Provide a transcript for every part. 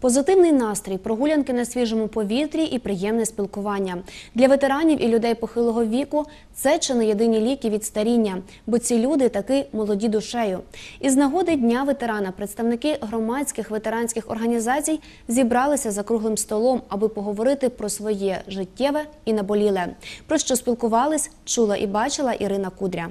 Позитивний настрій, прогулянки на свіжому повітрі і приємне спілкування для ветеранів і людей похилого віку. Це чи не єдині ліки від старіння, бо ці люди таки молоді душею. Із нагоди дня ветерана представники громадських ветеранських організацій зібралися за круглим столом, аби поговорити про своє життєве і наболіле. Про що спілкувались, чула і бачила Ірина Кудря.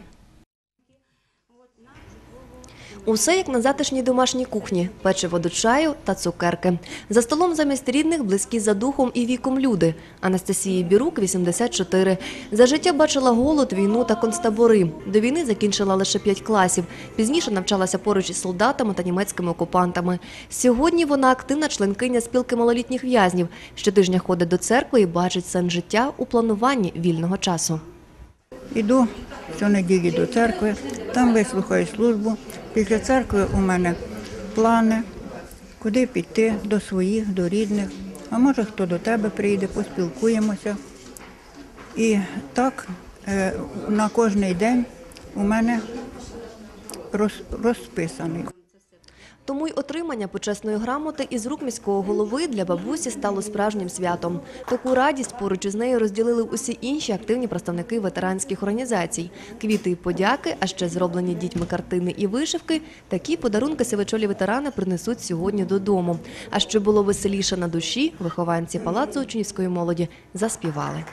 Усе як на затишній домашній кухні, печиво до чаю та цукерки. За столом замість рідних близькі за духом і віком люди. Анастасії Бірук, 84. За життя бачила голод, війну та концтабори. До війни закінчила лише 5 класів. Пізніше навчалася поруч із солдатами та німецькими окупантами. Сьогодні вона активна членкиня спілки малолітніх в'язнів. Щотижня ходить до церкви і бачить сенс життя у плануванні вільного часу. Іду щонеділі до церкви, там вислухаю службу. Після церкви у мене плани, куди піти до своїх, до рідних. А може хто до тебе прийде, поспілкуємося. І так е, на кожний день у мене розписаний. Тому й отримання почесної грамоти із рук міського голови для бабусі стало справжнім святом. Таку радість поруч із нею розділили усі інші активні представники ветеранських організацій. Квіти і подяки, а ще зроблені дітьми картини і вишивки. Такі подарунки сивичолі ветерани принесуть сьогодні додому. А щоб було веселіше на душі, вихованці палацу учнівської молоді заспівали.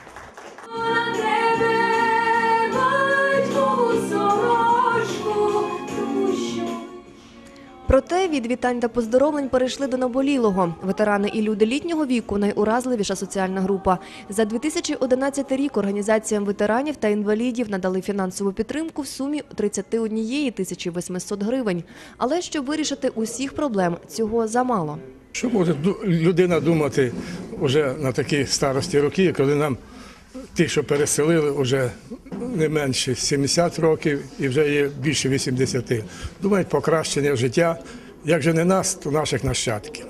Проте від вітань та поздоровлень перейшли до наболілого. Ветерани і люди літнього віку найуразливіша соціальна група. За 2011 рік організаціям ветеранів та інвалідів надали фінансову підтримку в сумі 31 тисячі 800 гривень. Але щоб вирішити усіх проблем, цього замало. Що може людина думати вже на такі старості роки, коли нам ті, що переселили, вже не менше 70 років і вже є більше 80. Думають покращення життя. Як же не нас, то наших нащадків.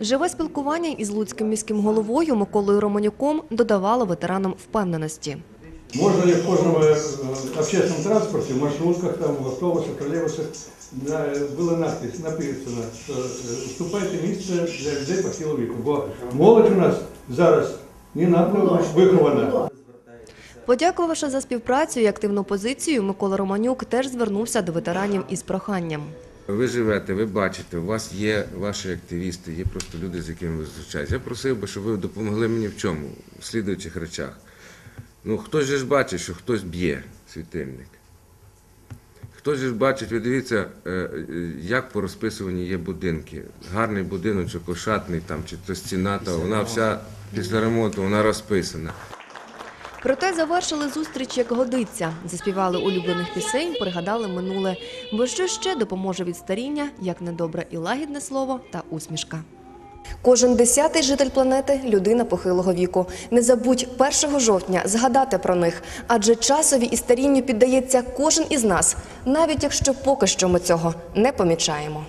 Живе спілкування із луцьким міським головою Миколою Романюком додавало ветеранам впевненості. Можно ли в кожному э, общественном транспорте, в маршрутках, там, в автобусах, троллейбусах на- было надпись, написано, що е, уступайте місце для людей похилого віку. Бо молодь у нас зараз не надто вихована. Подякувавши за співпрацю і активну позицію, Микола Романюк теж звернувся до ветеранів із проханням. Ви живете, ви бачите, у вас є ваші активісти, є просто люди, з якими ви зустрічаєтесь. Я просив би, щоб ви допомогли мені в чому? В слідуючих речах. Ну, хтось же ж бачить, що хтось б'є світильник. Хтось ж бачить, ви дивіться, е, е, як по розписуванні є будинки. Гарний будиночок, ошатний там, чи то стіна, та вона вся після ремонту, вона розписана. Проте завершили зустріч як годиться. Заспівали улюблених пісень, пригадали минуле. Бо що ще допоможе від старіння, як недобре і лагідне слово та усмішка. Кожен десятий житель планети людина похилого віку. Не забудь 1 жовтня згадати про них, адже часові і старінню піддається кожен із нас, навіть якщо поки що ми цього не помічаємо.